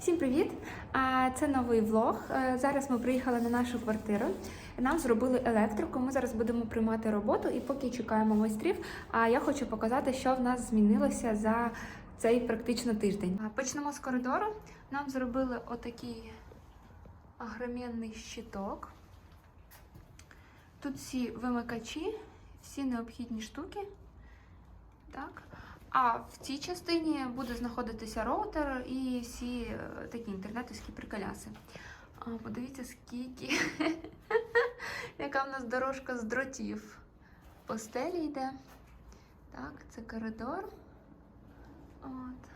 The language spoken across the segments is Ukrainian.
Всім привіт! Це новий влог. Е, Зараз ми приїхали на нашу квартиру. Нам зробили електрику. Ми зараз будемо приймати роботу і поки чекаємо майстрів. А я хочу показати, що в нас змінилося за цей практично тиждень. Почнемо з коридору. Нам зробили отакий огроменний щиток. Тут всі вимикачі, всі необхідні штуки. Так. А в цій частині буде знаходитися роутер і всі е, такі інтернетівські приколяси. Подивіться, скільки. Яка в нас дорожка з дротів. По стелі йде. Так, це коридор. От.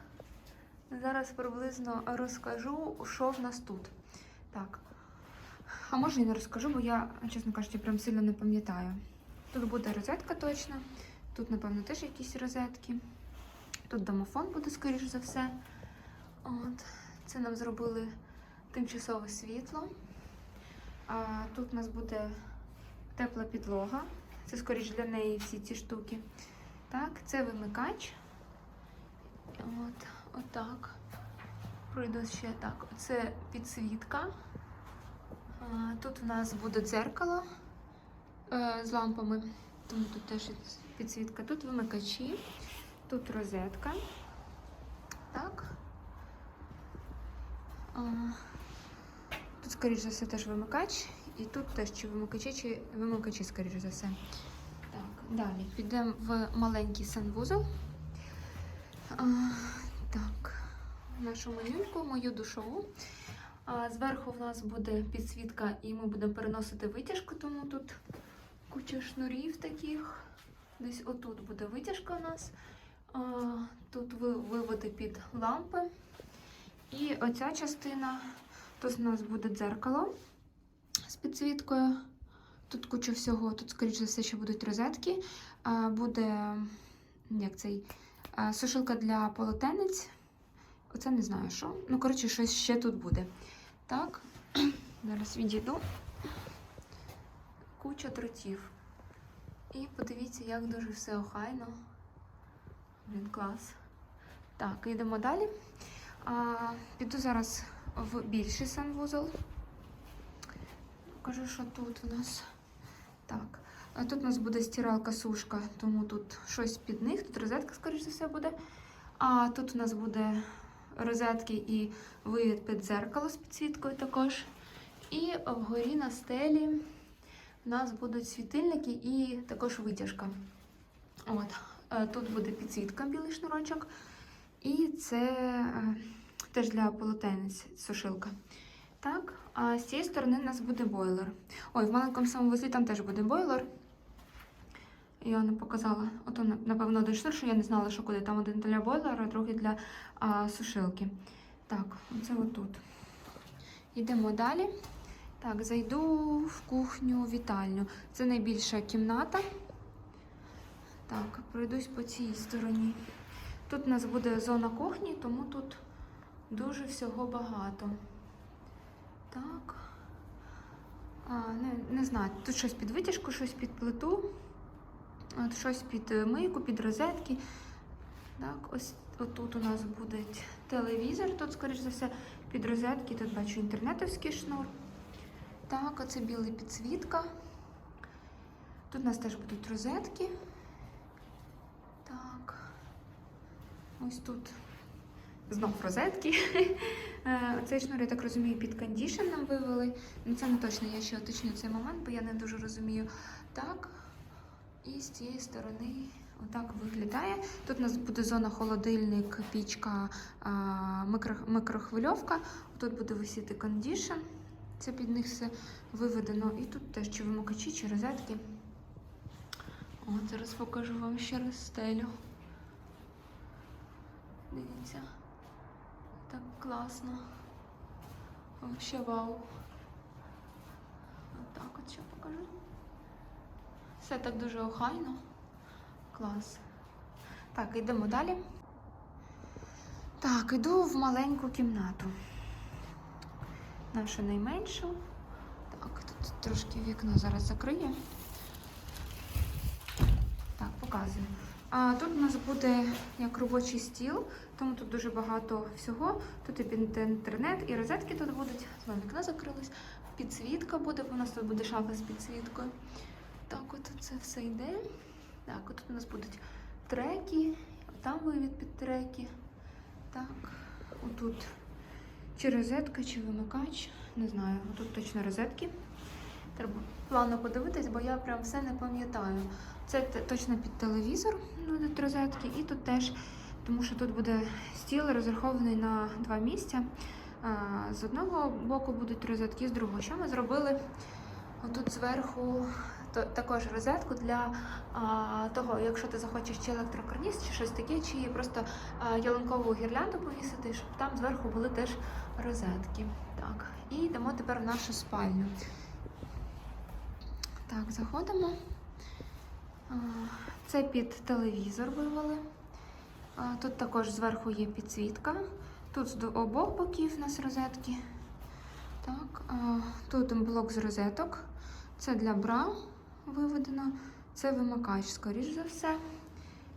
Зараз приблизно розкажу, що в нас тут. Так. А може і не розкажу, бо я, чесно кажучи, прям сильно не пам'ятаю. Тут буде розетка точно. Тут, напевно, теж якісь розетки. Тут домофон буде, скоріш за все. От. Це нам зробили тимчасове світло. А, тут у нас буде тепла підлога. Це, скоріш для неї всі ці штуки. Так, це вимикач. От, отак. Пройду ще так. Це підсвітка. А, тут у нас буде дзеркало е, з лампами, тому тут теж підсвітка. Тут вимикачі. Тут розетка. Так. Тут, скоріш за все, теж вимикач. І тут теж чи вимикачі, чи вимикачі, скоріш за все. Так, далі підемо в маленький санвузол. Так, нашу менюльку, мою душову. Зверху в нас буде підсвітка, і ми будемо переносити витяжку, тому тут куча шнурів таких. Десь отут буде витяжка у нас. Тут виводи під лампи. І оця частина, тут у нас буде дзеркало з підсвіткою. Тут куча всього, тут, скоріш за все, ще будуть розетки. Буде як цей, сушилка для полотенець. Оце не знаю що. Ну, коротше, щось ще тут буде. Так, зараз відійду. Куча дротів. І подивіться, як дуже все охайно. Блін, клас. Так, йдемо далі. А, піду зараз в більший санвузол. Покажу, що тут у нас. Так. А тут у нас буде стиралка-сушка, тому тут щось під них. Тут розетка, скоріш за все, буде. А тут у нас буде розетки і вивід під дзеркало з підсвіткою також. І вгорі на стелі у нас будуть світильники і також витяжка. От. Е, Тут буде підсвітка, білий шнурочок. І це е, теж для полотенець сушилка. Так, а з цієї сторони у нас буде бойлер. Ой, в маленькому самовозі там теж буде бойлер. Я не показала. Ото, напевно, один шнур, що я не знала, що куди. Там один для бойлера, а другий для а, сушилки. Так, оце отут. Йдемо далі. Так, зайду в кухню, вітальню. Це найбільша кімната. Так, пройдусь по цій стороні. Тут у нас буде зона кухні, тому тут дуже всього багато. Так. А, не, не знаю, тут щось під витяжку, щось під плиту, от щось під е, мийку, під розетки. Так, ось отут у нас буде телевізор, тут, скоріш за все, під розетки, тут бачу інтернетовський шнур. Так, оце біла підсвітка. Тут у нас теж будуть розетки. Так. Ось тут знов розетки. Е, Цей шнур, я так розумію, під кондішн нам вивели. Ну, це не точно, я ще уточню цей момент, бо я не дуже розумію. Так. І з цієї сторони отак виглядає. Тут у нас буде зона холодильник, пічка, микро- микрохвильовка. Тут буде висіти кондішн. Це під них все виведено. І тут теж чи вимикачі, чи розетки. О, зараз покажу вам ще раз стелю. Дивіться. Так класно. Вообще вау. Отак от ще покажу. Все так дуже охайно. Клас. Так, йдемо далі. Так, йду в маленьку кімнату. Нашу найменшу. Так, тут трошки вікно зараз закрию. Так, показую. Тут у нас буде як робочий стіл, тому тут дуже багато всього. Тут і інтернет, і розетки тут будуть. Знову вікно закрилось. Підсвітка буде, бо у нас тут буде шафа з підсвіткою. Так, от це все йде. Так, от тут у нас будуть треки, там вивід під треки. Так, отут чи розетка, чи вимикач. Не знаю, тут точно розетки. Треба плавно подивитись, бо я прям все не пам'ятаю. Це точно під телевізор будуть розетки, і тут теж, тому що тут буде стіл розрахований на два місця. З одного боку будуть розетки, з другого. Що ми зробили? Отут зверху також розетку для а, того, якщо ти захочеш чи електрокарніс, чи щось таке, чи просто а, ялинкову гірлянду повісити, щоб там зверху були теж розетки. Так, і йдемо тепер в нашу спальню. Так, заходимо. Це під телевізор вивели. Тут також зверху є підсвітка. Тут з обох боків у нас розетки. Так, тут блок з розеток. Це для бра виведено. Це вимикач, скоріш за все.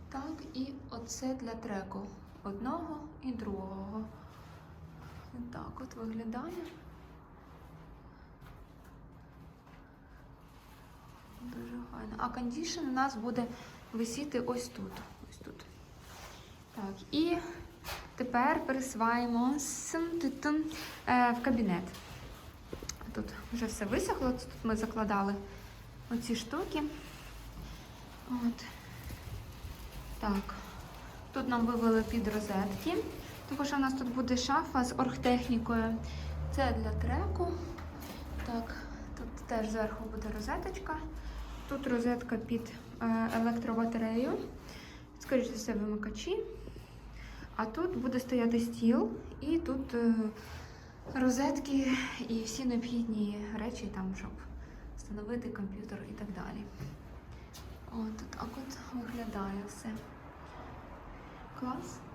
Так, і оце для треку одного і другого. Так от виглядає. Дуже гарно. А кондішн у нас буде висіти ось тут. Ось тут. Так, і тепер пересуваємо е, в кабінет. Тут вже все висохло, тут ми закладали оці штуки. От. Так. Тут нам вивели під розетки. Також у нас тут буде шафа з оргтехнікою. Це для треку. Так, теж зверху буде розеточка. Тут розетка під е, електробатарею. Скоріше все, вимикачі. А тут буде стояти стіл, і тут е, розетки і всі необхідні речі, там, щоб встановити комп'ютер і так далі. От так от виглядає все. Клас.